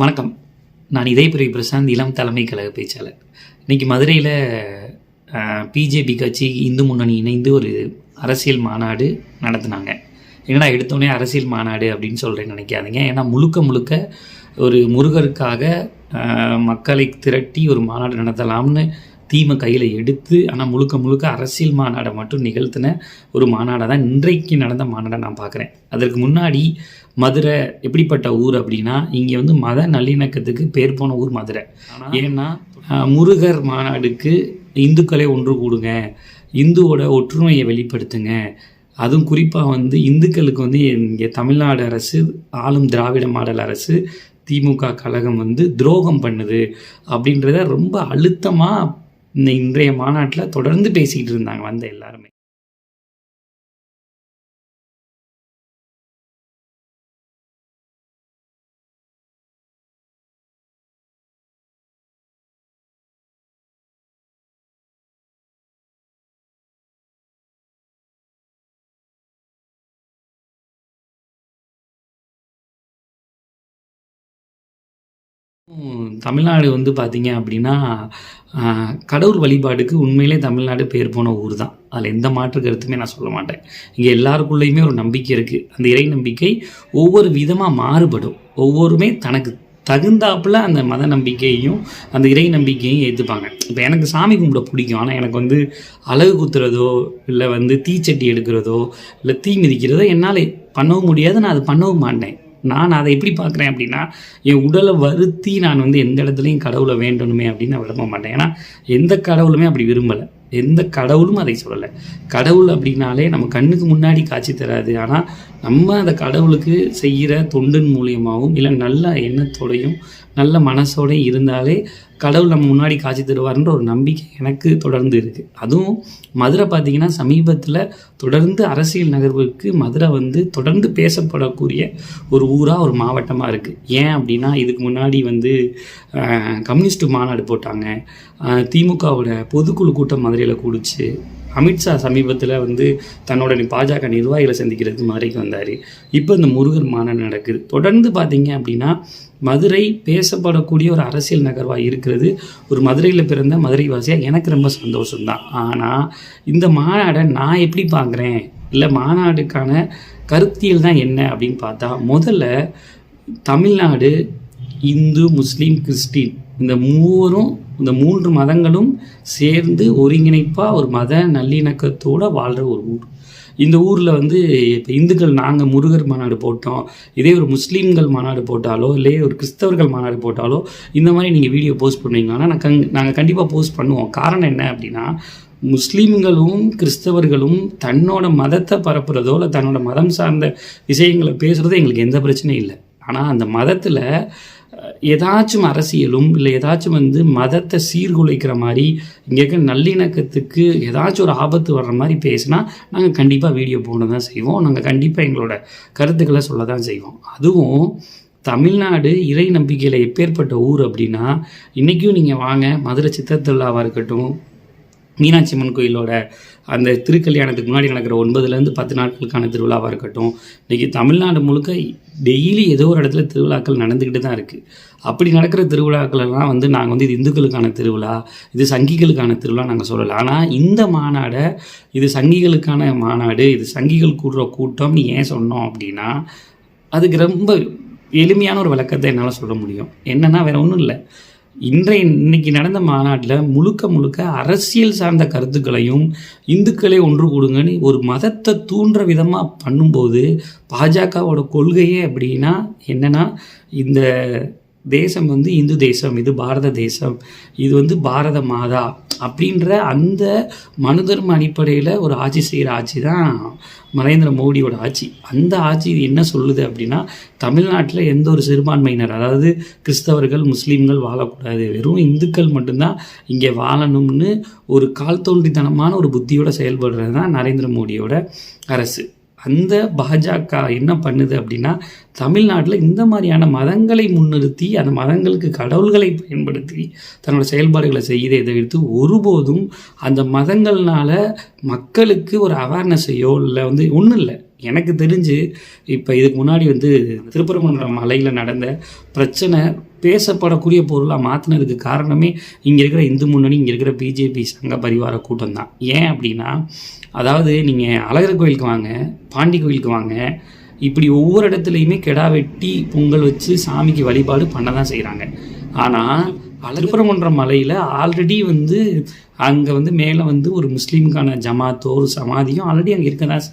வணக்கம். நான் இதயப்பிரிவு பிரசாந்த் இளம் தலைமை கழக பேச்சாளர். இன்றைக்கி மதுரையில் பிஜேபி கட்சி இந்து முன்னணி இணைந்து ஒரு அரசியல் மாநாடு நடத்துனாங்க. என்னடா எடுத்தோடனே அரசியல் மாநாடு அப்படின்னு சொல்கிறேன்னு நினைக்காதீங்க. ஏன்னா முழுக்க முழுக்க ஒரு முருகருக்காக மக்களை திரட்டி ஒரு மாநாடு நடத்தலாம்னு தீமை கையில் எடுத்து ஆனால் முழுக்க முழுக்க அரசியல் மாநாடை மட்டும் நிகழ்த்தின ஒரு மாநாடை தான் இன்றைக்கு நடந்த மாநாடை நான் பார்க்குறேன். அதற்கு முன்னாடி மதுரை எப்படிப்பட்ட ஊர் அப்படின்னா இங்கே வந்து மத நல்லிணக்கத்துக்கு பேர் போன ஊர் மதுரை. ஏன்னா முருகர் மாநாடுக்கு இந்துக்களை ஒன்று கூடுங்க இந்துவோட ஒற்றுமையை வெளிப்படுத்துங்க. அதுவும் குறிப்பாக வந்து இந்துக்களுக்கு வந்து இங்கே தமிழ்நாடு அரசு ஆளும் திராவிட மாடல் அரசு திமுக கழகம் வந்து துரோகம் பண்ணுது அப்படின்றத ரொம்ப அழுத்தமாக இந்த இன்றைய மாநாட்டில் தொடர்ந்து பேசிக்கிட்டு இருந்தாங்க வந்த எல்லாருமே. தமிழ்நாடு வந்து பார்த்தீங்க அப்படின்னா கடவுள் வழிபாடுக்கு உண்மையிலே தமிழ்நாடு பேர் போன ஊர் தான் அதில் எந்த மாற்று கருத்துமே நான் சொல்ல மாட்டேன். இங்கே எல்லாருக்குள்ளேயுமே ஒரு நம்பிக்கை இருக்குது அந்த இறை நம்பிக்கை ஒவ்வொரு விதமாக மாறுபடும். ஒவ்வொருமே தனக்கு தகுந்தாப்புல அந்த மத நம்பிக்கையையும் அந்த இறை நம்பிக்கையும் ஏற்றுப்பாங்க இப்போ எனக்கு சாமி கும்பிட பிடிக்கும். ஆனால் எனக்கு வந்து அழகு குத்துறதோ இல்லை வந்து தீச்சட்டி எடுக்கிறதோ இல்லை தீ மிதிக்கிறதோ என்னால் பண்ணவும் முடியாது. நான் அது பண்ணவும் மாட்டேன். நான் அதை எப்படி பார்க்குறேன் அப்படின்னா என் உடலை வருத்தி நான் வந்து எந்த இடத்துலையும் கடவுளை வேண்டணுமே அப்படின்னு நான் விரும்ப மாட்டேன். ஏன்னா எந்த கடவுளுமே அப்படி விரும்பலை. எந்த கடவுளும் அதை சொல்லலை. கடவுள் அப்படின்னாலே நம்ம கண்ணுக்கு முன்னாடி காட்சி தராது. ஆனால் நம்ம அந்த கடவுளுக்கு செய்கிற தொண்டின் மூலியமாகவும் இல்லை நல்ல எண்ணத்தோடையும் நல்ல மனசோடு இருந்தாலே கடவுள் நம்ம முன்னாடி காட்சி தருவார்ன்ற ஒரு நம்பிக்கை எனக்கு தொடர்ந்து இருக்குது அதுவும் மதுரை பார்த்திங்கன்னா சமீபத்தில் தொடர்ந்து அரசியல் நகர்வுக்கு மதுரை வந்து தொடர்ந்து பேசப்படக்கூடிய ஒரு ஊராக ஒரு மாவட்டமாக இருக்குது ஏன் அப்படின்னா இதுக்கு முன்னாடி வந்து கம்யூனிஸ்ட் மாநாடு போட்டாங்க. திமுகவோட பொதுக்குழு கூட்டம் மதுரையில் கூடிச்சு. அமித்ஷா சமீபத்தில் வந்து தன்னோட பாஜக நிர்வாகிகளை சந்திக்கிறதுக்கு மதுரைக்கு வந்தார். இப்போ இந்த முருகர் மாநாடு நடக்குது. தொடர்ந்து பார்த்தீங்க அப்படின்னா மதுரை பேசப்படக்கூடிய ஒரு அரசியல் நகர்வாக இருக்கிறது. ஒரு மதுரையில் பிறந்த மதுரை வாசியாக எனக்கு ரொம்ப சந்தோஷம்தான். ஆனால் இந்த மாநாடை நான் எப்படி பார்க்குறேன் இல்லை மாநாடுக்கான கருத்தியல் தான் என்ன அப்படின்னு பார்த்தா முதல்ல தமிழ்நாடு இந்து முஸ்லீம் கிறிஸ்டின் இந்த மூவரும் இந்த மூன்று மதங்களும் சேர்ந்து ஒருங்கிணைப்பாக ஒரு மத நல்லிணக்கத்தோடு வாழ்கிற ஒரு ஊர். இந்த ஊரில் வந்து இப்போ இந்துக்கள் நாங்கள் முருகர் மாநாடு போட்டோம் இதே ஒரு முஸ்லீம்கள் மாநாடு போட்டாலோ இல்லை ஒரு கிறிஸ்தவர்கள் மாநாடு போட்டாலோ இந்த மாதிரி நீங்கள் வீடியோ போஸ்ட் பண்ணுவீங்கன்னா நான் கங் நாங்கள் கண்டிப்பாக போஸ்ட் பண்ணுவோம். காரணம் என்ன அப்படின்னா முஸ்லீம்களும் கிறிஸ்தவர்களும் தன்னோட மதத்தை பரப்புறதோ இல்லை தன்னோட மதம் சார்ந்த விஷயங்களை பேசுகிறதோ எங்களுக்கு எந்த பிரச்சனையும் இல்லை. ஆனால் அந்த மதத்தில் ஏதாச்சும் அரசியலும் இல்லை ஏதாச்சும் வந்து மதத்தை சீர்குலைக்கிற மாதிரி இங்கே இருக்கிற நல்லிணக்கத்துக்கு ஏதாச்சும் ஒரு ஆபத்து வர்ற மாதிரி பேசினா நாங்கள் கண்டிப்பாக வீடியோ போட தான் செய்வோம். நாங்கள் கண்டிப்பாக எங்களோட கருத்துக்களை சொல்ல தான் செய்வோம். அதுவும் தமிழ்நாடு இறை நம்பிக்கையில் எப்பேற்பட்ட ஊர் அப்படின்னா இன்றைக்கும் நீங்கள் வாங்க மதுரை சித்திரத்திருவிழாவாக இருக்கட்டும் மீனாட்சி அம்மன் கோயிலோட அந்த திருக்கல்யாணத்துக்கு முன்னாடி நடக்கிற ஒன்பதுலேருந்து பத்து நாட்களுக்கான திருவிழாவாக இருக்கட்டும் இன்றைக்கி தமிழ்நாடு முழுக்க டெய்லி ஏதோ ஒரு இடத்துல திருவிழாக்கள் நடந்துக்கிட்டு தான் இருக்குது அப்படி நடக்கிற திருவிழாக்களெல்லாம் வந்து நாங்கள் வந்து இது இந்துக்களுக்கான திருவிழா இது சங்கிகளுக்கான திருவிழா நாங்கள் சொல்லலை. ஆனால் இந்த மாநாடை இது சங்கிகளுக்கான மாநாடு இது சங்கிகள் கூடுற கூட்டம்னு ஏன் சொன்னோம் அப்படின்னா அதுக்கு ரொம்ப எளிமையான ஒரு விளக்கத்தை என்னால் சொல்ல முடியும். என்னன்னா வேறு ஒன்றும் இல்லை. இன்றைய இன்னைக்கு நடந்த மாநாட்டில் முழுக்க முழுக்க அரசியல் சார்ந்த கருத்துக்களையும் இந்துக்களை ஒன்று கூடுங்கன்னு ஒரு மதத்தை தூண்டுற விதமாக பண்ணும்போது பாஜகவோட கொள்கையே அப்படின்னா என்னென்னா இந்த தேசம் வந்து இந்து தேசம் இது பாரத தேசம் இது வந்து பாரத மாதா அப்படின்ற அந்த மனுதர்ம அடிப்படையில் ஒரு ஆட்சி செய்கிற ஆட்சி தான் நரேந்திர மோடியோட ஆட்சி. அந்த ஆட்சி என்ன சொல்லுது அப்படின்னா தமிழ்நாட்டில் எந்த ஒரு சிறுபான்மையினர் அதாவது கிறிஸ்தவர்கள் முஸ்லீம்கள் வாழக்கூடாது. வெறும் இந்துக்கள் மட்டும்தான் இங்கே வாழணும்னு ஒரு கால் தோன்றித்தனமான ஒரு புத்தியோட செயல்படுறது தான் நரேந்திர மோடியோட அரசு. அந்த பாஜக என்ன பண்ணுது அப்படின்னா தமிழ்நாட்டில் இந்த மாதிரியான மதங்களை முன்னிறுத்தி அந்த மதங்களுக்கு கடவுள்களை பயன்படுத்தி தன்னோட செயல்பாடுகளை செய்யறதை தவிர்த்து ஒருபோதும் அந்த மதங்கள்னால மக்களுக்கு ஒரு அவேர்னஸையோ இல்லை வந்து ஒன்றும் இல்லை. எனக்கு தெரிஞ்சு இப்போ இதுக்கு முன்னாடி வந்து திருப்பரங்குன்றம் மலையில் நடந்த பிரச்சனை பேசப்படக்கூடிய பொருளாக மாற்றினதுக்கு காரணமே இங்கே இருக்கிற இந்து முன்னணி இங்கே இருக்கிற பிஜேபி சங்க பரிவார கூட்டம் தான். ஏன் அப்படின்னா அதாவது நீங்கள் அழகர் கோயிலுக்கு வாங்க பாண்டி கோயிலுக்கு வாங்க இப்படி ஒவ்வொரு இடத்துலையுமே கெடா வெட்டி பொங்கல் வச்சு சாமிக்கு வழிபாடு பண்ண தான் செய்கிறாங்க ஆனால் திருப்பரங்குன்றம் மலையில் ஆல்ரெடி வந்து அங்கே வந்து மேலே வந்து ஒரு முஸ்லீமுக்கான ஜமாத்தோ ஒரு சமாதியும் ஆல்ரெடி அங்கே இருக்க தான்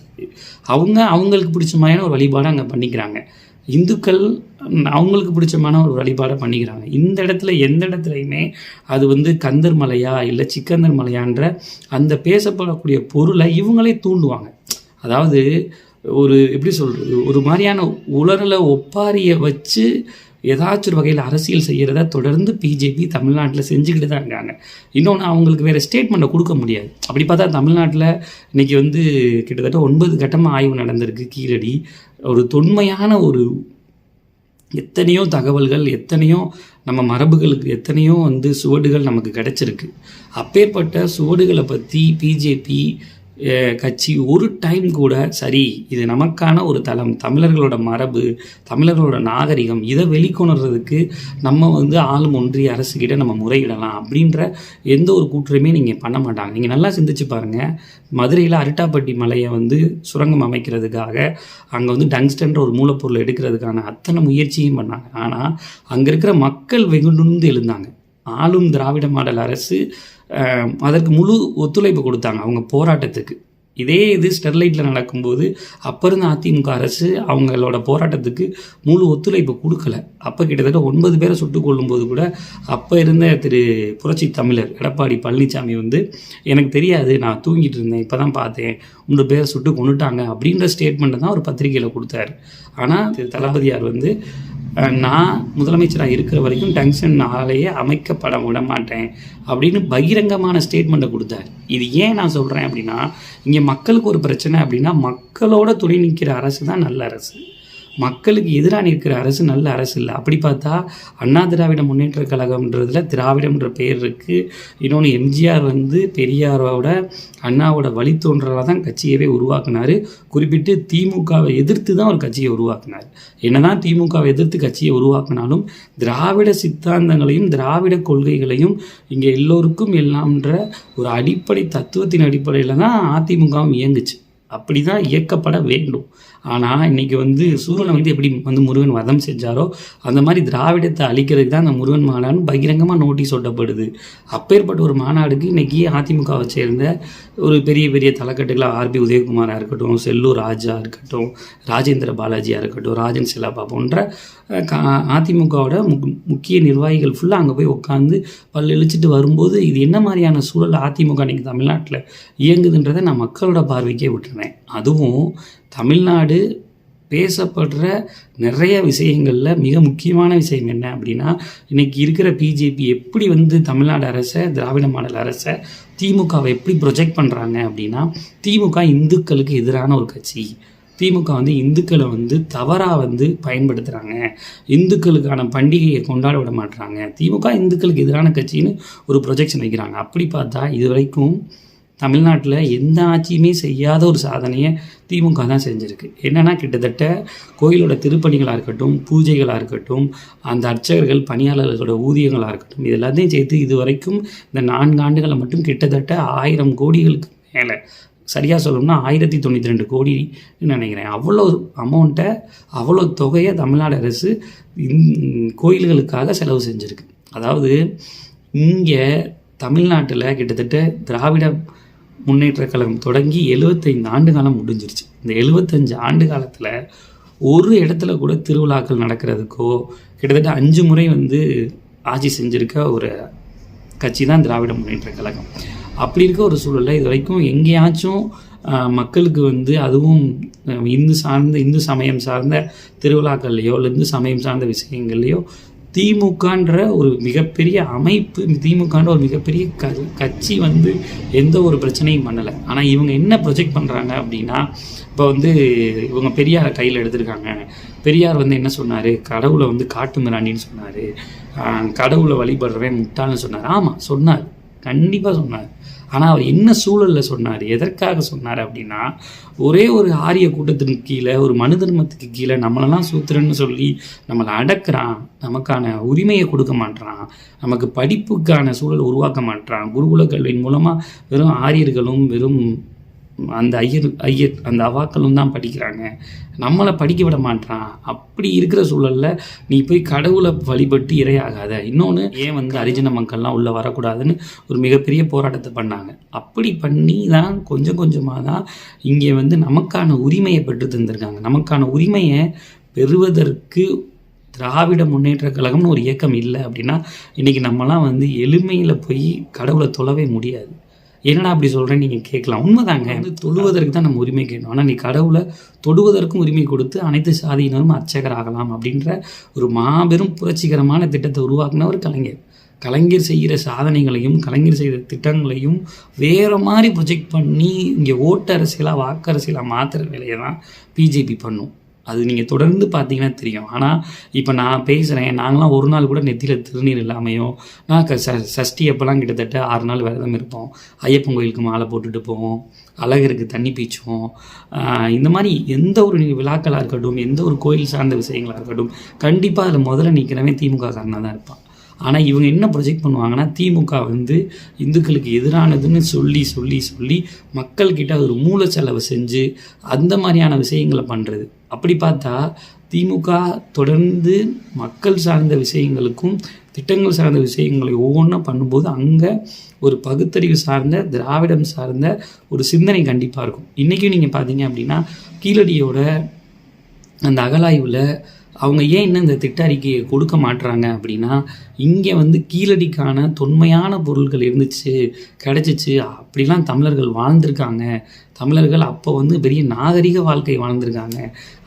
அவங்க அவங்களுக்கு பிடிச்ச மாதிரியான ஒரு வழிபாடை அங்கே பண்ணிக்கிறாங்க. இந்துக்கள் அவங்களுக்கு பிடிச்சமான ஒரு வழிபாடை பண்ணிக்கிறாங்க. இந்த இடத்துல எந்த இடத்துலையுமே அது வந்து கந்தர் மலையா இல்லை சிக்கந்தர் மலையான்ற அந்த பேசப்படக்கூடிய பொருளை இவங்களே தூண்டுவாங்க. அதாவது ஒரு எப்படி சொல்கிறது ஒரு மாதிரியான உலரில் ஒப்பாரியை வச்சு ஏதாச்சும் ஒரு வகையில் அரசியல் செய்கிறத தொடர்ந்து பிஜேபி தமிழ்நாட்டில் செஞ்சுக்கிட்டு தான் இருக்காங்க. இன்னொன்று அவங்களுக்கு வேறு ஸ்டேட்மெண்ட்டை கொடுக்க முடியாது. அப்படி பார்த்தா தமிழ்நாட்டில் இன்றைக்கி வந்து கிட்டத்தட்ட ஒன்பது கட்டமாக ஆய்வு நடந்திருக்கு. கீழடி ஒரு தொன்மையான ஒரு எத்தனையோ தகவல்கள் எத்தனையோ நம்ம மரபுகளுக்கு எத்தனையோ வந்து சுவடுகள் நமக்கு கிடச்சிருக்கு. அப்பேற்பட்ட சுவடுகளை பற்றி பிஜேபி கட்சி ஒரு டைம் கூட சரி இது நமக்கான ஒரு தளம். தமிழர்களோட மரபு தமிழர்களோட நாகரிகம் இதை வெளிக்கொணர்றதுக்கு நம்ம வந்து ஆளும் ஒன்றிய அரசுக்கிட்ட நம்ம முறையிடலாம் அப்படின்ற எந்த ஒரு கூற்றுமே நீங்கள் பண்ண மாட்டாங்க. நீங்கள் நல்லா சிந்திச்சு பாருங்கள் மதுரையில் அரிட்டாப்பட்டி மலையை வந்து சுரங்கம் அமைக்கிறதுக்காக அங்கே வந்து டங்ஸ்டன்ற ஒரு மூலப்பொருளை எடுக்கிறதுக்கான அத்தனை முயற்சியும் பண்ணாங்க. ஆனால் அங்கே இருக்கிற மக்கள் வெகுண்டு எழுந்தாங்க. ஆளும் திராவிட மாடல் அரசு அதற்கு முழு ஒத்துழைப்பு கொடுத்தாங்க அவங்க போராட்டத்துக்கு. இதே இது ஸ்டெர்லைட்டில் நடக்கும்போது அப்போ இருந்த அதிமுக அரசு அவங்களோட போராட்டத்துக்கு முழு ஒத்துழைப்பு கொடுக்கல. அப்போ கிட்டத்தட்ட ஒன்பது பேரை சுட்டுக் கொள்ளும்போது கூட அப்போ இருந்த திரு புரட்சி தமிழர் எடப்பாடி பழனிசாமி வந்து எனக்கு தெரியாது நான் தூங்கிட்டு இருந்தேன் இப்போ தான் பார்த்தேன் மூணு பேரை சுட்டு கொண்டுட்டாங்க அப்படின்ற ஸ்டேட்மெண்ட்டை தான் ஒரு பத்திரிகையில் கொடுத்தாரு. ஆனால் திரு தளபதியார் வந்து நான் முதலமைச்சராக இருக்கிற வரைக்கும் டங்ஷன் ஆலையே அமைக்கப்பட விட மாட்டேன் அப்படின்னு பகிரங்கமான ஸ்டேட்மெண்ட்டை கொடுத்தார். இது ஏன் நான் சொல்கிறேன் அப்படின்னா இங்கே மக்களுக்கு ஒரு பிரச்சனை அப்படின்னா மக்களோட துணை நிற்கிற அரசு தான் நல்ல அரசு. மக்களுக்கு எதிராக நிற்கிற அரசு நல்ல அரசு இல்லை. அப்படி பார்த்தா அண்ணா திராவிட முன்னேற்ற கழகம்ன்றதுல திராவிடம்ன்ற பெயர் இருக்குது இன்னொன்று எம்ஜிஆர் வந்து பெரியாரோட அண்ணாவோட வழித்தோன்றலாக தான் கட்சியவே உருவாக்குனார். குறிப்பிட்டு திமுகவை எதிர்த்து தான் ஒரு கட்சியை உருவாக்குனார். என்னதான் திமுகவை எதிர்த்து கட்சியை உருவாக்கினாலும் திராவிட சித்தாந்தங்களையும் திராவிட கொள்கைகளையும் இங்கே எல்லோருக்கும் எல்லாம்ன்ற ஒரு அடிப்படை தத்துவத்தின் அடிப்படையில் தான் அதிமுகவும் இயங்குச்சு. அப்படி தான் இயக்கப்பட வேண்டும். ஆனால் இன்னைக்கு வந்து சூரனை வந்து எப்படி வந்து முருகன் வதம் செஞ்சாரோ அந்த மாதிரி திராவிடத்தை அழிக்கிறதுக்கு தான் அந்த முருகன் மாநாடு பகிரங்கமாக நோட்டீஸ் ஒட்டப்படுது. அப்பேற்பட்ட ஒரு மாநாடுக்கு இன்றைக்கி அதிமுகவை சேர்ந்த ஒரு பெரிய பெரிய தலைக்கட்டுகளாக ஆர்பி உதயகுமாராக இருக்கட்டும் செல்லூர் ராஜா இருக்கட்டும் ராஜேந்திர பாலாஜியாக இருக்கட்டும் ராஜன் செல்லப்பா போன்ற கா- அதிமுகவோட முக் முக்கிய நிர்வாகிகள் ஃபுல்லாக அங்கே போய் உட்காந்து பல் இழிச்சிட்டு வரும்போது இது என்ன மாதிரியான சூழல் அதிமுக இன்றைக்கி தமிழ்நாட்டில் இயங்குதுன்றதை நான் மக்களோட பார்வைக்கே விட்டுருவேன் அதுவும் தமிழ்நாடு பேசப்படுற நிறைய விஷயங்களில் மிக முக்கியமான விஷயம் என்ன அப்படின்னா இன்னைக்கு இருக்கிற பிஜேபி எப்படி வந்து தமிழ்நாடு அரசை திராவிட மாடல் அரசை திமுகவை எப்படி ப்ரொஜெக்ட் பண்ணுறாங்க அப்படின்னா திமுக இந்துக்களுக்கு எதிரான ஒரு கட்சி. திமுக வந்து இந்துக்களை வந்து தவறாக வந்து பயன்படுத்துகிறாங்க இந்துக்களுக்கான பண்டிகையை கொண்டாட விட மாட்டுறாங்க திமுக இந்துக்களுக்கு எதிரான கட்சின்னு ஒரு ப்ரொஜெக்ஷன் வைக்கிறாங்க. அப்படி பார்த்தா இது வரைக்கும் தமிழ்நாட்டில் எந்த ஆட்சியுமே செய்யாத ஒரு சாதனையை திமுக தான் செஞ்சுருக்கு. என்னென்னா கிட்டத்தட்ட கோயிலோட திருப்பணிகளாக இருக்கட்டும் பூஜைகளாக இருக்கட்டும் அந்த அர்ச்சகர்கள் பணியாளர்களோட ஊதியங்களாக இருக்கட்டும் இது எல்லாத்தையும் சேர்த்து இது வரைக்கும் இந்த நான்கு ஆண்டுகளை மட்டும் கிட்டத்தட்ட ஆயிரம் கோடிகளுக்கு மேலே. சரியாக சொல்லணும்னா ஆயிரத்தி தொண்ணூற்றி ரெண்டு கோடின்னு நினைக்கிறேன். அவ்வளோ அமௌண்ட்டை அவ்வளோ தொகையை தமிழ்நாடு அரசு இந் கோயில்களுக்காக செலவு செஞ்சுருக்கு. அதாவது இங்கே தமிழ்நாட்டில் கிட்டத்தட்ட திராவிட முன்னேற்ற கழகம் தொடங்கி எழுபத்தைந்து ஆண்டு காலம் முடிஞ்சிருச்சு. இந்த எழுபத்தஞ்சு ஆண்டு காலத்தில் ஒரு இடத்துல கூட திருவிழாக்கள் நடக்கிறதுக்கோ கிட்டத்தட்ட அஞ்சு முறை வந்து ஆட்சி செஞ்சுருக்க ஒரு கட்சி தான் திராவிட முன்னேற்ற கழகம். அப்படி இருக்க ஒரு சூழலில் இது வரைக்கும் எங்கேயாச்சும் மக்களுக்கு வந்து அதுவும் இந்து சார்ந்த இந்து சமயம் சார்ந்த திருவிழாக்கள்லையோ இல்லை இந்து சமயம் சார்ந்த விஷயங்கள்லையோ திமுகன்ற ஒரு மிகப்பெரிய அமைப்பு திமுகன்ற ஒரு மிகப்பெரிய க கட்சி வந்து எந்த ஒரு பிரச்சனையும் பண்ணலை. ஆனால் இவங்க என்ன ப்ரொஜெக்ட் பண்ணுறாங்க அப்படின்னா இப்போ வந்து இவங்க பெரியாரை கையில் எடுத்திருக்காங்க. பெரியார் வந்து என்ன சொன்னார்? கடவுளை வந்து காட்டு மிராண்டின்னு சொன்னார். கடவுளை வழிபடுறவன் முட்டாள்னு சொன்னார். ஆமாம் சொன்னார். கண்டிப்பாக சொன்னார். ஆனால் அவர் என்ன சூழலில் சொன்னார் எதற்காக சொன்னார் அப்படின்னா ஒரே ஒரு ஆரிய கூட்டத்தின் கீழே ஒரு மனு தர்மத்துக்கு கீழே நம்மளெல்லாம் சூத்திரன்னு சொல்லி நம்மளை அடக்கிறான் நமக்கான உரிமையை கொடுக்க மாட்றான் நமக்கு படிப்புக்கான சூழல் உருவாக்க மாட்றான் குருகுல கல்வியின் மூலமாக வெறும் ஆரியர்களும் வெறும் அந்த ஐயர் ஐயர் அந்த அவாக்களும் தான் படிக்கிறாங்க. நம்மளை படிக்க விட மாட்றான். அப்படி இருக்கிற சூழலில் நீ போய் கடவுளை வழிபட்டு இரையாகாத. இன்னொன்று ஏன் வந்து அரிஜன மக்கள்லாம் உள்ளே வரக்கூடாதுன்னு ஒரு மிகப்பெரிய போராட்டத்தை பண்ணாங்க. அப்படி பண்ணி தான் கொஞ்சம் கொஞ்சமாக தான் இங்கே வந்து நமக்கான உரிமையை பெற்று தந்திருக்காங்க. நமக்கான உரிமையை பெறுவதற்கு திராவிட முன்னேற்ற கழகம்னு ஒரு இயக்கம் இல்லை அப்படின்னா இன்றைக்கி நம்மலாம் வந்து எளிமையில் போய் கடவுளை தொழவே முடியாது. என்னடா அப்படி சொல்கிறேன்னு நீங்கள் கேட்கலாம். உண்மைதாங்க. வந்து தொழுவதற்கு தான் நம்ம உரிமை கேட்கணும். ஆனால் நீ கடவுளை தொடுவதற்கும் உரிமை கொடுத்து அனைத்து சாதியினரும் அர்ச்சகர் ஆகலாம் அப்படின்ற ஒரு மாபெரும் புரட்சிகரமான திட்டத்தை உருவாக்குனவர் கலைஞர். கலைஞர் செய்கிற சாதனைகளையும் கலைஞர் செய்கிற திட்டங்களையும் வேறு மாதிரி ப்ரொஜெக்ட் பண்ணி இங்கே ஓட்டு அரசியலாக வாக்கு அரசியலாக மாற்றுற வேலையை தான் பிஜேபி பண்ணும். அது நீங்கள் தொடர்ந்து பார்த்தீங்கன்னா தெரியும். ஆனால் இப்போ நான் பேசுகிறேன் நாங்களாம் ஒரு நாள் கூட நெத்தியில் திருநீர் இல்லாமையோ நான் க ச சஷ்டி அப்போல்லாம் கிட்டத்தட்ட ஆறு நாள் விரதம் இருப்போம். ஐயப்பன் கோயிலுக்கு மாலை போட்டுட்டு போவோம். அழகருக்கு தண்ணி பீச்சுவோம் இந்த மாதிரி எந்த ஒரு விழாக்களாக இருக்கட்டும் எந்த ஒரு கோயில் சார்ந்த விஷயங்களாக இருக்கட்டும் கண்டிப்பாக அதில் முதல்ல நிற்கிறவன் திமுக காரனாக தான் இருப்பான். ஆனால் இவங்க என்ன ப்ரொஜெக்ட் பண்ணுவாங்கன்னா திமுக வந்து இந்துக்களுக்கு எதிரானதுன்னு சொல்லி சொல்லி சொல்லி மக்கள்கிட்ட ஒரு மூல செலவு செஞ்சு அந்த மாதிரியான விஷயங்களை பண்ணுறது அப்படி பார்த்தா திமுக தொடர்ந்து மக்கள் சார்ந்த விஷயங்களுக்கும் திட்டங்கள் சார்ந்த விஷயங்களை ஒவ்வொன்றும் பண்ணும்போது அங்கே ஒரு பகுத்தறிவு சார்ந்த திராவிடம் சார்ந்த ஒரு சிந்தனை கண்டிப்பாக இருக்கும். இன்றைக்கும் நீங்கள் பார்த்தீங்க அப்படின்னா கீழடியோட அந்த அகலாய்வில் அவங்க ஏன் இன்னும் இந்த திட்ட அறிக்கையை கொடுக்க மாட்டுறாங்க அப்படின்னா இங்கே வந்து கீழடிக்கான தொன்மையான பொருள்கள் இருந்துச்சு கிடச்சிச்சு. அப்படிலாம் தமிழர்கள் வாழ்ந்திருக்காங்க. தமிழர்கள் அப்போ வந்து பெரிய நாகரிக வாழ்க்கை வாழ்ந்திருக்காங்க.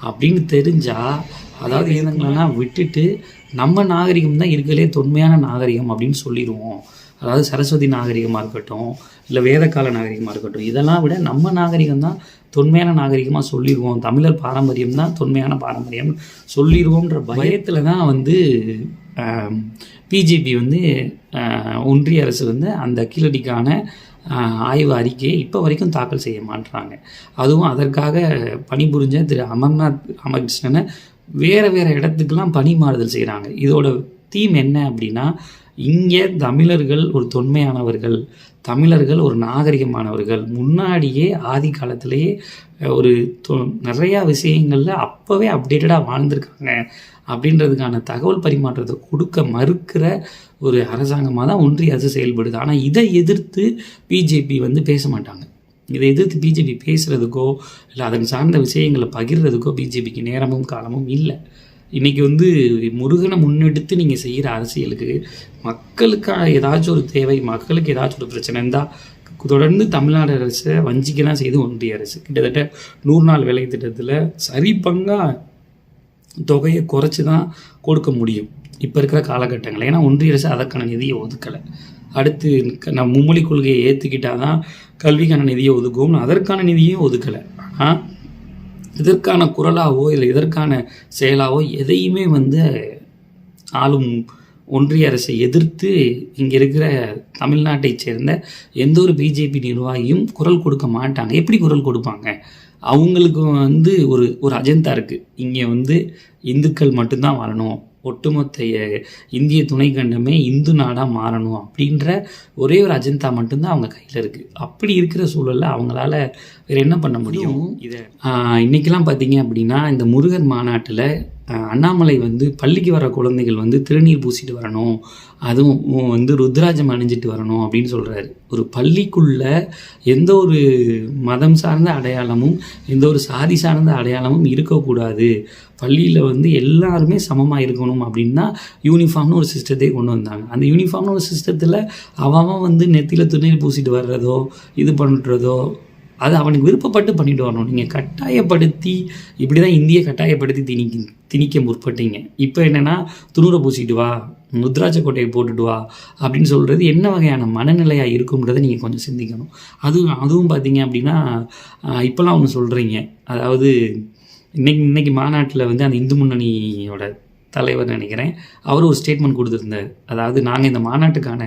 அப்படின்னு தெரிஞ்சால் அதாவது இனங்களெல்லாம் விட்டுட்டு நம்ம நாகரிகம் தான் இருக்கிறதுலே தொன்மையான நாகரிகம் அப்படின்னு சொல்லிடுவோம். அதாவது சரஸ்வதி நாகரிகமாக இருக்கட்டும் இல்லை வேதக்கால நாகரிகமாக இருக்கட்டும் இதெல்லாம் விட நம்ம நாகரிகம் தான் தொன்மையான நாகரிகமாக சொல்லிடுவோம். தமிழர் பாரம்பரியம் தான் தொன்மையான பாரம்பரியம். சொல்லிடுவோன்ற பயத்தில் தான் வந்து பிஜேபி வந்து ஒன்றிய அரசு வந்து அந்த கீழடிக்கான ஆய்வு அறிக்கையை இப்போ வரைக்கும் தாக்கல் செய்ய மாட்றாங்க. அதுவும் அதற்காக பணிபுரிஞ்ச திரு அமர்நாத் ராமகிருஷ்ணனை வேறு வேறு இடத்துக்கெல்லாம் பணி மாறுதல் செய்கிறாங்க இதோட தீம் என்ன அப்படின்னா இங்கே தமிழர்கள் ஒரு தொன்மையானவர்கள் தமிழர்கள் ஒரு நாகரிகமானவர்கள். முன்னாடியே ஆதி காலத்திலேயே ஒரு தொ- நிறையா விஷயங்களில் அப்போவே அப்டேட்டடாக வாழ்ந்திருக்காங்க. அப்படின்றதுக்கான தகவல் பரிமாற்றத்தை கொடுக்க மறுக்கிற ஒரு அரசாங்கமாக தான் ஒன்றிய அரசு செயல்படுது. ஆனால் இதை எதிர்த்து பிஜேபி வந்து பேச மாட்டாங்க. இதை எதிர்த்து பிஜேபி பேசுகிறதுக்கோ இல்லை அதன் சார்ந்த விஷயங்களை பகிர்றதுக்கோ பிஜேபிக்கு நேரமும் காலமும் இல்லை. இன்றைக்கி வந்து முருகனை முன்னெடுத்து நீங்கள் செய்கிற அரசியலுக்கு மக்களுக்காக ஏதாச்சும் ஒரு தேவை மக்களுக்கு ஏதாச்சும் ஒரு பிரச்சனை இருந்தால் தொடர்ந்து தமிழ்நாடு அரசை வஞ்சிக்க தான் செய்து ஒன்றிய அரசு. கிட்டத்தட்ட நூறு நாள் வேலை திட்டத்தில் சரி பங்காக தொகையை குறைச்சி தான் கொடுக்க முடியும். இப்போ இருக்கிற காலகட்டங்கள் ஏன்னா ஒன்றிய அரசு அதற்கான நிதியை ஒதுக்கலை. அடுத்து நம்ம மும்மொழி கொள்கையை ஏற்றுக்கிட்டால் தான் கல்விக்கான நிதியை ஒதுக்குவோம் அதற்கான நிதியும் ஒதுக்கலை. ஆனால் இதற்கான குரலாவோ இல்லை இதற்கான செயலாவோ எதையுமே வந்து ஆளும் ஒன்றிய அரசை எதிர்த்து இங்கே இருக்கிற தமிழ்நாட்டைச் சேர்ந்த எந்த ஒரு பிஜேபி நிர்வாகியும் குரல் கொடுக்க மாட்டாங்க. எப்படி குரல் கொடுப்பாங்க? அவங்களுக்கு வந்து ஒரு ஒரு அஜெண்டா இருக்குது இங்கே வந்து இந்துக்கள் மட்டும்தான் வரணும் ஒட்டுமொத்த இந்திய துணைக்கண்டமே இந்து நாடாக மாறணும் அப்படின்ற ஒரே ஒரு அஜெண்டா மட்டும்தான் அவங்க கையில் இருக்குது அப்படி இருக்கிற சூழலில் அவங்களால வேறு என்ன பண்ண முடியும்? இதை இன்றைக்கெல்லாம் பார்த்தீங்க அப்படின்னா இந்த முருகன் மாநாட்டில் அண்ணாமலை வந்து பள்ளிக்கு வர குழந்தைகள் வந்து திருநீர் பூசிட்டு வரணும் அதுவும் வந்து ருத்ராஜம் அணிஞ்சிட்டு வரணும் அப்படின்னு சொல்கிறாரு ஒரு பள்ளிக்குள்ள எந்த ஒரு மதம் சார்ந்த அடையாளமும் எந்த ஒரு சாதி சார்ந்த அடையாளமும் இருக்கக்கூடாது. பள்ளியில் வந்து எல்லாருமே சமமாக இருக்கணும் அப்படின்னா யூனிஃபார்ம்னு ஒரு சிஸ்டத்தையே கொண்டு வந்தாங்க. அந்த யூனிஃபார்ம்னு ஒரு சிஸ்டத்தில் அவன் வந்து நெத்தியில் துணி பூசிட்டு வர்றதோ இது பண்ணுறதோ அது அவனுக்கு விருப்பப்பட்டு பண்ணிட்டு வரணும். நீங்கள் கட்டாயப்படுத்தி இப்படி தான் இந்தியை கட்டாயப்படுத்தி திணிக்க திணிக்க முற்பட்டீங்க. இப்போ என்னென்னா துணூரை பூசிட்டு வா முத்ராட்ச கோட்டையை போட்டுட்டு வா அப்படின்னு சொல்கிறது என்ன வகையான மனநிலையாக இருக்கும்ன்றதை நீங்கள் கொஞ்சம் சிந்திக்கணும். அதுவும் அதுவும் பார்த்தீங்க அப்படின்னா இப்போல்லாம் ஒன்று சொல்கிறீங்க அதாவது இன்னைக்கு இன்னைக்கு மாநாட்டில் வந்து அந்த இந்து முன்னணியோட தலைவர் நினைக்கிறேன். அவர் ஒரு ஸ்டேட்மெண்ட் கொடுத்துருந்தார். அதாவது நாங்கள் இந்த மாநாட்டுக்கான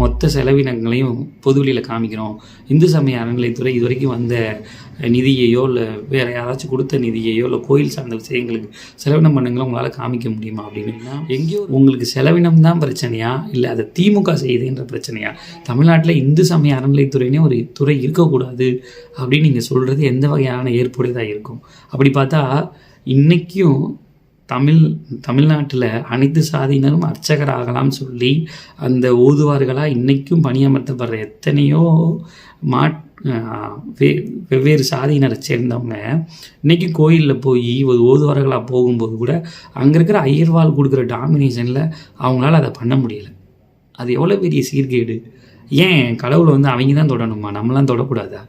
மொத்த செலவினங்களையும் பொதுவெளியில் காமிக்கிறோம். இந்து சமய அறநிலைத்துறை இது வரைக்கும் வந்த நிதியையோ இல்லை வேறு யாராச்சும் கொடுத்த நிதியையோ இல்லை கோயில் சார்ந்த விஷயங்களுக்கு செலவினம் பண்ணுங்களோ உங்களால் காமிக்க முடியுமா அப்படின்னா? எங்கேயோ உங்களுக்கு செலவினம் தான் பிரச்சனையா? இல்லை அதை திமுக செய்யுதுன்ற பிரச்சனையா? தமிழ்நாட்டில் இந்து சமய அறநிலைத்துறைனே ஒரு துறை இருக்கக்கூடாது அப்படின்னு நீங்கள் சொல்கிறது எந்த வகையான ஏற்புடையதாக இருக்கும்? அப்படி பார்த்தா இன்றைக்கும் தமிழ் தமிழ்நாட்டில் அனைத்து சாதியினரும் அர்ச்சகர் ஆகலாம்னு சொல்லி அந்த ஓதுவார்களாக இன்றைக்கும் பணியமர்த்தப்படுற எத்தனையோ மாட் வெவ்வேறு சாதியினரை சேர்ந்தவங்க இன்றைக்கி கோயிலில் போய் ஒரு ஓதுவார்களாக போகும்போது கூட அங்கே இருக்கிற ஐயர்வாள் கொடுக்குற டாமினேஷனில் அவங்களால அதை பண்ண முடியலை. அது எவ்வளோ பெரிய சீர்கேடு. ஏன் கடவுளை வந்து அவங்க தான் தொடணுமா? நம்மளாம் தொடக்கூடாதா?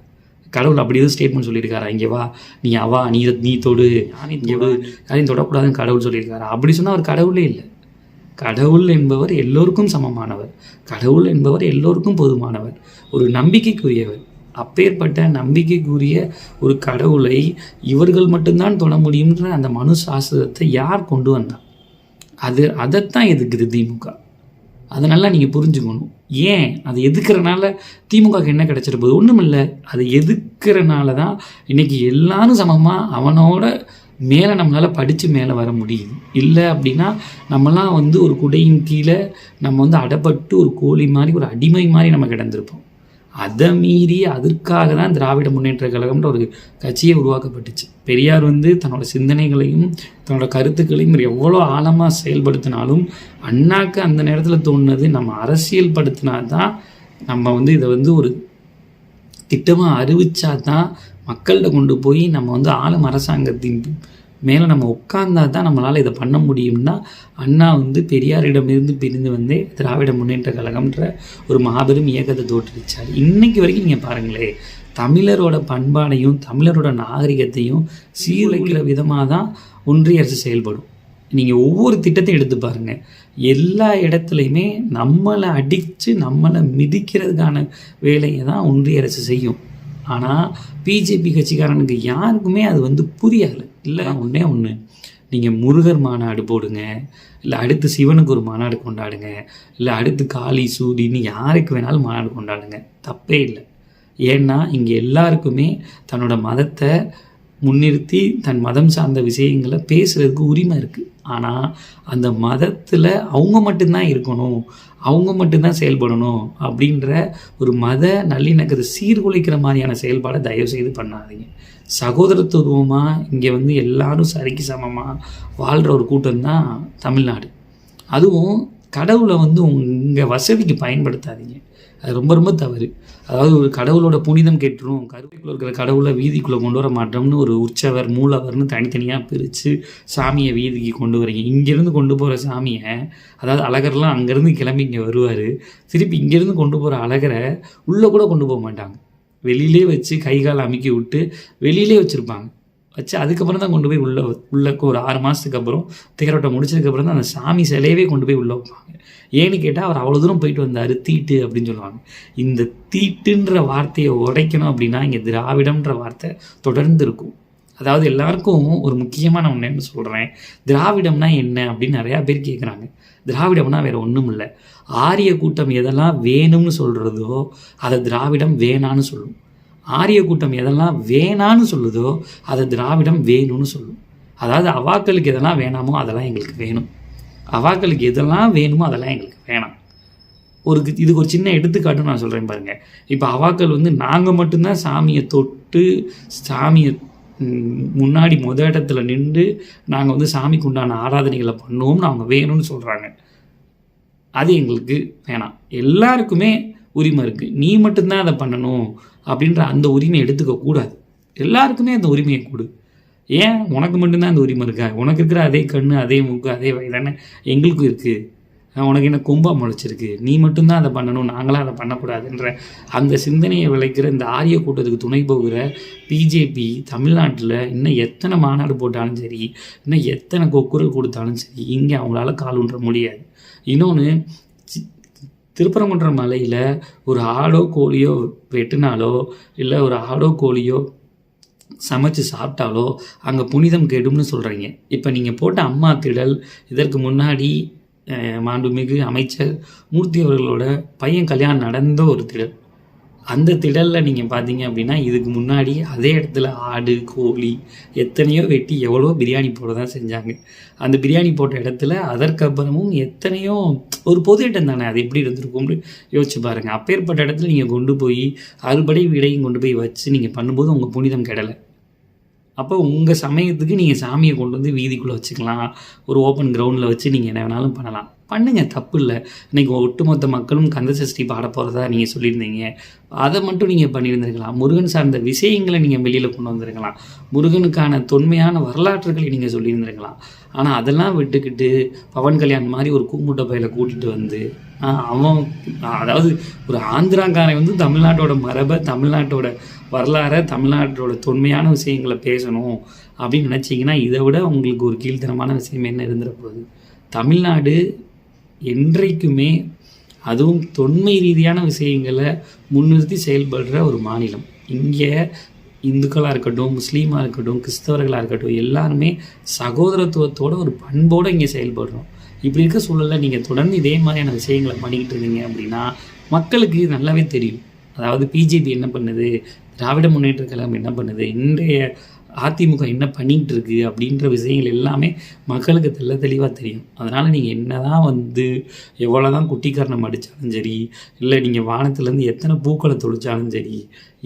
கடவுள் அப்படி எதுவும் ஸ்டேட்மெண்ட் சொல்லியிருக்காரா? இங்கே வா நீ அவா நீ நீ தொடு. யானை தொடு யாரையும் தொடக்கூடாதுன்னு கடவுள் சொல்லியிருக்காரா? அப்படி சொன்னால் அவர் கடவுளே இல்லை. கடவுள் என்பவர் எல்லோருக்கும் சமமானவர். கடவுள் என்பவர் எல்லோருக்கும் பொதுமானவர். ஒரு நம்பிக்கைக்குரியவர். அப்பேற்பட்ட நம்பிக்கைக்குரிய ஒரு கடவுளை இவர்கள் மட்டும்தான் தொட முடியுன்ற அந்த மனு சாஸ்திரத்தை யார் கொண்டு வந்தா? அது அதைத்தான் எதுக்குது திமுக. அதை நல்லா நீங்கள் புரிஞ்சுக்கணும். ஏன்? அதை எதுக்குறனால திமுகவுக்கு என்ன கிடைச்சிட போகுது? ஒன்றும் இல்லை அதை எதுக்குறனால தான் இன்றைக்கி எல்லாரும் சமமாக அவனோட மேலே நம்மளால் படித்து மேலே வர முடியுது. இல்லை அப்படின்னா நம்மலாம் வந்து ஒரு குடையின் கீழே நம்ம வந்து அடப்பட்டு ஒரு கோழி மாதிரி ஒரு அடிமை மாதிரி நம்ம கிடந்திருப்போம். அதை மீறி அதற்காக தான் திராவிட முன்னேற்ற கழகம்ன்ற ஒரு கட்சியை உருவாக்கப்பட்டுச்சு. பெரியார் வந்து தன்னோட சிந்தனைகளையும் தன்னோட கருத்துக்களையும் எவ்வளோ ஆழமாக செயல்படுத்தினாலும் அண்ணாக்கு அந்த நேரத்தில் தோணுனது நம்ம அரசியல் படுத்தினா தான் நம்ம வந்து இதை வந்து ஒரு திட்டமாக அறிவிச்சா தான் மக்கள்கிட்ட கொண்டு போய் நம்ம வந்து ஆளும் அரசாங்கத்தின் மேலே நம்ம உட்கார்ந்தா தான் நம்மளால் இதை பண்ண முடியும்னா அண்ணா வந்து பெரியாரிடமிருந்து பிரிந்து வந்து திராவிட முன்னேற்ற கழகம்ன்ற ஒரு மாபெரும் இயக்கத்தை தோற்றுவிச்சார். இன்னைக்கு வரைக்கும் நீங்கள் பாருங்களேன் தமிழரோட பண்பாடையும் தமிழரோட நாகரிகத்தையும் சீர்வைக்கிற விதமாக தான் ஒன்றிய அரசு செயல்படும். நீங்கள் ஒவ்வொரு திட்டத்தையும் எடுத்து பாருங்கள் எல்லா இடத்துலையுமே நம்மளை அடித்து நம்மளை மிதிக்கிறதுக்கான வேலையை தான் ஒன்றிய அரசு செய்யும். ஆனால் பிஜேபி கட்சிக்காரனுக்கு யாருக்குமே அது வந்து புரியாது. இல்லை ஒன்றே ஒன்று நீங்கள் முருகர் மாநாடு போடுங்க இல்லை அடுத்து சிவனுக்கு ஒரு மாநாடு கொண்டாடுங்க இல்லை அடுத்து காளி சூரின்னு யாருக்கு வேணாலும் மாநாடு கொண்டாடுங்க. தப்பே இல்லை. ஏன்னா இங்கே எல்லாருக்குமே தன்னோட மதத்தை முன்னிறுத்தி தன் மதம் சார்ந்த விஷயங்களை பேசுகிறதுக்கு உரிமை இருக்குது ஆனால் அந்த மதத்தில் அவங்க மட்டும்தான் இருக்கணும் அவங்க மட்டும்தான் செயல்படணும் அப்படின்ற ஒரு மத நல்லிணக்கத்தை சீர்குலைக்கிற மாதிரியான செயல்பாடை தயவு செய்து பண்ணாதீங்க. சகோதரத்துவமாக இங்கே வந்து எல்லாரும் சரிக்கு சமமாக வாழ்கிற ஒரு கூட்டம் தான் தமிழ்நாடு. அதுவும் கடவுளை வந்து உங்கள் வசதிக்கு பயன்படுத்தாதீங்க. அது ரொம்ப ரொம்ப தவறு. அதாவது ஒரு கடவுளோட புனிதம் கெட்டுரும் கருவைக்குள்ள இருக்கிற கடவுளை வீதிக்குள்ளே கொண்டு வர மாட்டோம்னு ஒரு உற்சவர் மூலவர்னு தனித்தனியாக பிரித்து சாமியை வீதிக்கு கொண்டு வரீங்க இங்கேருந்து கொண்டு போகிற சாமியை அதாவது அழகர்லாம் அங்கேருந்து கிளம்பி இங்கே வருவார். திருப்பி இங்கேருந்து கொண்டு போகிற அழகரை உள்ளே கூட கொண்டு போக மாட்டாங்க. வெளியிலே வச்சு கை கால் அமுக்கி விட்டு வெளியிலே வச்சுருப்பாங்க. வச்சு அதுக்கப்புறம் தான் கொண்டு போய் உள்ளே உள்ளக்கு ஒரு ஆறு மாதத்துக்கு அப்புறம் தேரோட்டம் முடிச்சதுக்கப்புறம் தான் அந்த சாமி சிலையவே கொண்டு போய் உள்ளே வைப்பாங்க. ஏன்னு கேட்டால் அவர் அவ்வளோ தூரம் போயிட்டு வந்தார் தீட்டு அப்படின்னு சொல்லுவாங்க. இந்த தீட்டுன்ற வார்த்தையை உடைக்கணும் அப்படின்னா இங்கே திராவிடம்ன்ற வார்த்தை தொடர்ந்து இருக்கும். அதாவது எல்லாருக்கும் ஒரு முக்கியமான ஒன்று என்ன சொல்கிறேன் திராவிடம்னா என்ன அப்படின்னு நிறையா பேர் கேட்குறாங்க திராவிடம்னா வேறு ஒன்றும் இல்லை. ஆரிய கூட்டம் எதெல்லாம் வேணும்னு சொல்கிறதோ அதை திராவிடம் வேணான்னு சொல்லும். ஆரிய கூட்டம் எதெல்லாம் வேணான்னு சொல்லுதோ அதை திராவிடம் வேணும்னு சொல்லும். அதாவது அவாக்களுக்கு எதெல்லாம் வேணாமோ அதெல்லாம் எங்களுக்கு வேணும். அவாக்களுக்கு எதெல்லாம் வேணுமோ அதெல்லாம் எங்களுக்கு வேணாம். ஒரு இதுக்கு ஒரு சின்ன எடுத்துக்காட்டு நான் சொல்கிறேன் பாருங்கள் இப்போ அவாக்கள் வந்து நாங்கள் மட்டும்தான் சாமியை தொட்டு சாமியை முன்னாடி முத இடத்துல நின்று நாங்கள் வந்து சாமிக்கு உண்டான ஆராதனைகளை பண்ணுவோம்னு அவங்க வேணும்னு சொல்கிறாங்க அது எங்களுக்கு வேணாம். எல்லாருக்குமே உரிமை இருக்குது நீ மட்டும்தான் அதை பண்ணணும். அப்படின்ற அந்த உரிமையை எடுத்துக்க கூடாது. எல்லாருக்குமே அந்த உரிமையை கொடு. ஏன் உனக்கு மட்டும்தான் அந்த உரிமை இருக்கா? உனக்கு இருக்கிற அதே கண் அதே மூக்கு அதே வயதான எங்களுக்கும் இருக்குது உனக்கு என்ன கொம்பா முளைச்சிருக்கு? நீ மட்டும்தான் அதை பண்ணணும் நாங்களாம் அதை பண்ணக்கூடாதுன்ற அந்த சிந்தனையை விளைக்கிற இந்த ஆரிய கூட்டத்துக்கு துணை போகிற பிஜேபி தமிழ்நாட்டில் இன்னும் எத்தனை மாநாடு போட்டாலும் சரி இன்னும் எத்தனை கொக்குரல் கொடுத்தாலும் சரி இங்கே அவங்களால கால் ஊன்ற முடியாது. இன்னொன்று திருப்பரங்குன்ற மலையில் ஒரு ஆடோ கோழியோ வெட்டினாலோ இல்லை ஒரு ஆடோ கோழியோ சமைச்சு சாப்பிட்டாலோ அங்கே புனிதம் கெடும்னு சொல்கிறீங்க இப்போ நீங்கள் போட்ட அம்மா திடல் இதற்கு முன்னாடி மாண்புமிகு அமைச்சர் மூர்த்தி அவர்களோட பையன் கல்யாணம் நடந்த ஒரு திடல். அந்த திடலில் நீங்கள் பார்த்தீங்க அப்படின்னா இதுக்கு முன்னாடி அதே இடத்துல ஆடு கோழி எத்தனையோ வெட்டி எவ்வளோ பிரியாணி போட தான் செஞ்சாங்க. அந்த பிரியாணி போட்ட இடத்துல அதற்கப்புறமும் எத்தனையோ ஒரு பொது இடம் தானே அது எப்படி இருந்திருக்கும்னு யோசிச்சு பாருங்கள் அப்பேற்பட்ட இடத்துல நீங்கள் கொண்டு போய் அறுபடை வீடையும் கொண்டு போய் வச்சு நீங்கள் பண்ணும்போது உங்கள் புனிதம் கெடலை. அப்போ உங்கள் சமயத்துக்கு நீங்கள் சாமியை கொண்டு வந்து வீதிக்குள்ளே வச்சுக்கலாம். ஒரு ஓப்பன் கிரவுண்டில் வச்சு நீங்கள் என்ன வேணாலும் பண்ணலாம். பண்ணுங்கள் தப்பு இல்லை. இன்றைக்கி ஒட்டுமொத்த மக்களும் கந்த சஷ்டி பாட போகிறதா நீங்கள் சொல்லியிருந்தீங்க. அதை மட்டும் நீங்கள் பண்ணியிருந்திருக்கலாம். முருகன் சார்ந்த விஷயங்களை நீங்கள் வெளியில் கொண்டு வந்திருக்கலாம். முருகனுக்கான தொன்மையான வரலாற்றுகளை நீங்கள் சொல்லியிருந்திருக்கலாம். ஆனால் அதெல்லாம் விட்டுக்கிட்டு பவன் கல்யாண் மாதிரி ஒரு கூமுட்டை பையில் கூட்டிகிட்டு வந்து அவன் அதாவது ஒரு ஆந்திராக்காரன் வந்து தமிழ்நாட்டோட மரபை தமிழ்நாட்டோட வரலாறை தமிழ்நாட்டோட தொன்மையான விஷயங்களை பேசணும் அப்படின்னு நினச்சிங்கன்னா இதை விட உங்களுக்கு ஒரு கீழ்த்தனமான விஷயம் என்ன இருந்துட போகுது? தமிழ்நாடு என்றைக்குமே அதுவும் தொன்மை ரீதியான விஷயங்களை முன்னிறுத்தி செயல்படுற ஒரு மாநிலம். இங்கே இந்துக்களாக இருக்கட்டும் முஸ்லீமாக இருக்கட்டும் கிறிஸ்தவர்களாக இருக்கட்டும் எல்லாருமே சகோதரத்துவத்தோட ஒரு பண்போடு இங்கே செயல்படுறோம். இப்படி இருக்க சூழலில் நீங்கள் தொடர்ந்து இதே மாதிரியான விஷயங்களை பண்ணிக்கிட்டு இருந்தீங்க அப்படின்னா மக்களுக்கு இது நல்லாவே தெரியும். அதாவது பிஜேபி என்ன பண்ணுது? திராவிட முன்னேற்ற கழகம் என்ன பண்ணுது? இன்றைய அதிமுக என்ன பண்ணிகிட்டு இருக்குது அப்படின்ற விஷயங்கள் எல்லாமே மக்களுக்கு தெள்ள தெளிவாக தெரியும். அதனால் நீங்கள் என்ன தான் வந்து எவ்வளோ தான் குட்டிக்காரணம் அடித்தாலும் சரி இல்லை நீங்கள் வானத்துலேருந்து எத்தனை பூக்களை தொழிச்சாலும் சரி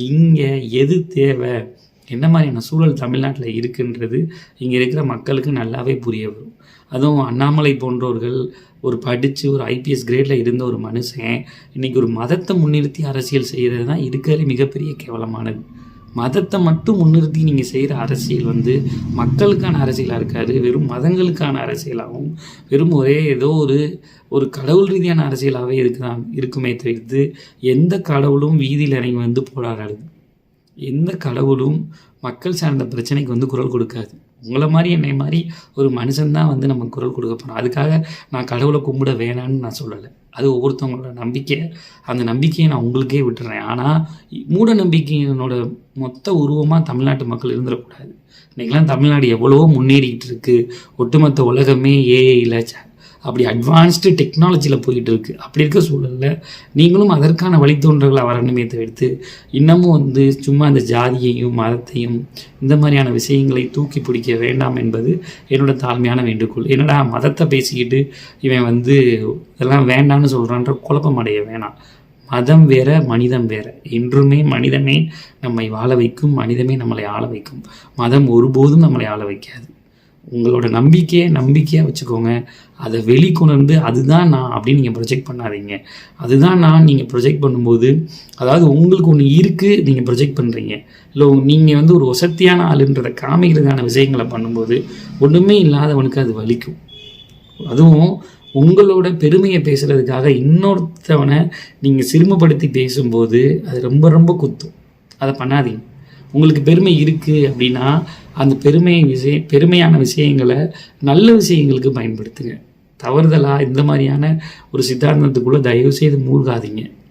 இங்கே எது தேவை? என்ன மாதிரியான சூழல் தமிழ்நாட்டில் இருக்குன்றது இங்கே இருக்கிற மக்களுக்கு நல்லாவே புரிய வரும். அதுவும் அண்ணாமலை போன்றவர்கள் ஒரு படித்து ஒரு ஐபிஎஸ் கிரேடில் இருந்த ஒரு மனுஷன் இன்றைக்கி ஒரு மதத்தை முன்னிறுத்தி அரசியல் செய்கிறது தான் இருக்கிறதுல மிகப்பெரிய கேவலமானது. மதத்தை மட்டும் முன்னிறுத்தி நீங்கள் செய்கிற அரசியல் வந்து மக்களுக்கான அரசியலாக இருக்காது வெறும் மதங்களுக்கான அரசியலாகவும் வெறும் ஒரே ஏதோ ஒரு ஒரு கடவுள் ரீதியான அரசியலாகவே இருக்குதான் இருக்குமே தெரிவித்து எந்த கடவுளும் வீதியில் இறங்கி வந்து போராடாது. எந்த கடவுளும் மக்கள் சார்ந்த பிரச்சனைக்கு வந்து குரல் கொடுக்காது. உங்களை மாதிரி என்னை மாதிரி ஒரு மனுஷன்தான் வந்து நம்ம குரல் கொடுக்க போகிறோம் அதுக்காக நான் கடவுளை கும்பிட வேணான்னு நான் சொல்லலை. அது ஒவ்வொருத்தவங்களோட நம்பிக்கை அந்த நம்பிக்கையை நான் உங்களுக்கே விட்டுறேன். ஆனால் மூட நம்பிக்கையினோட மொத்த உருவமாக தமிழ்நாட்டு மக்கள் இருந்துடக்கூடாது. இன்றைக்கெலாம் தமிழ்நாடு எவ்வளவோ முன்னேறிக்கிட்டு இருக்குது ஒட்டுமொத்த உலகமே ஏஐயில் அப்படி அட்வான்ஸ்டு டெக்னாலஜியில் போயிட்டு இருக்குது அப்படி இருக்க சூழலில் நீங்களும் அதற்கான வழித்தோன்றல்களை வரணுமே தவிர்த்து இன்னமும் வந்து சும்மா அந்த ஜாதியையும் மதத்தையும் இந்த மாதிரியான விஷயங்களை தூக்கி பிடிக்க வேண்டாம் என்பது என்னோட தாழ்மையான வேண்டுகோள். என்னடா மதத்தை பேசிக்கிட்டு இவன் வந்து இதெல்லாம் வேண்டாம்னு சொல்கிறான்ற குழப்பம் அடைய வேணாம். மதம் வேற மனிதம் வேற. என்றுமே மனிதமே நம்மை வாழ வைக்கும் மனிதமே நம்மளை ஆள வைக்கும். மதம் ஒருபோதும் நம்மளை ஆள வைக்காது. உங்களோட நம்பிக்கையை நம்பிக்கையாக வச்சுக்கோங்க. அதை வெளிக்கொணர்ந்து அதுதான் நான் அப்படின்னு நீங்கள் ப்ரொஜெக்ட் பண்ணாதீங்க. அதுதான் நான் நீங்கள் ப்ரொஜெக்ட் பண்ணும்போது அதாவது உங்களுக்கு ஒன்று இருக்குது நீங்கள் ப்ரொஜெக்ட் பண்ணுறீங்க இல்லை நீங்கள் வந்து ஒரு வசத்தியான ஆளுன்றதை காமிக்கிறதுக்கான விஷயங்களை பண்ணும்போது ஒன்றுமே இல்லாதவனுக்கு அது வலிக்கும். அதுவும் உங்களோட பெருமையை பேசுகிறதுக்காக இன்னொருத்தவனை நீங்கள் சிறுமப்படுத்தி பேசும்போது அது ரொம்ப ரொம்ப குத்தும். அதை பண்ணாதீங்க. உங்களுக்கு பெருமை இருக்குது அப்படின்னா அந்த பெருமையை விஷய பெருமையான விஷயங்களை நல்ல விஷயங்களுக்கு பயன்படுத்துங்க. தவறுதலாக இந்த மாதிரியான ஒரு சித்தாந்தத்துக்குள்ளே தயவு செய்து மூழ்காதீங்க.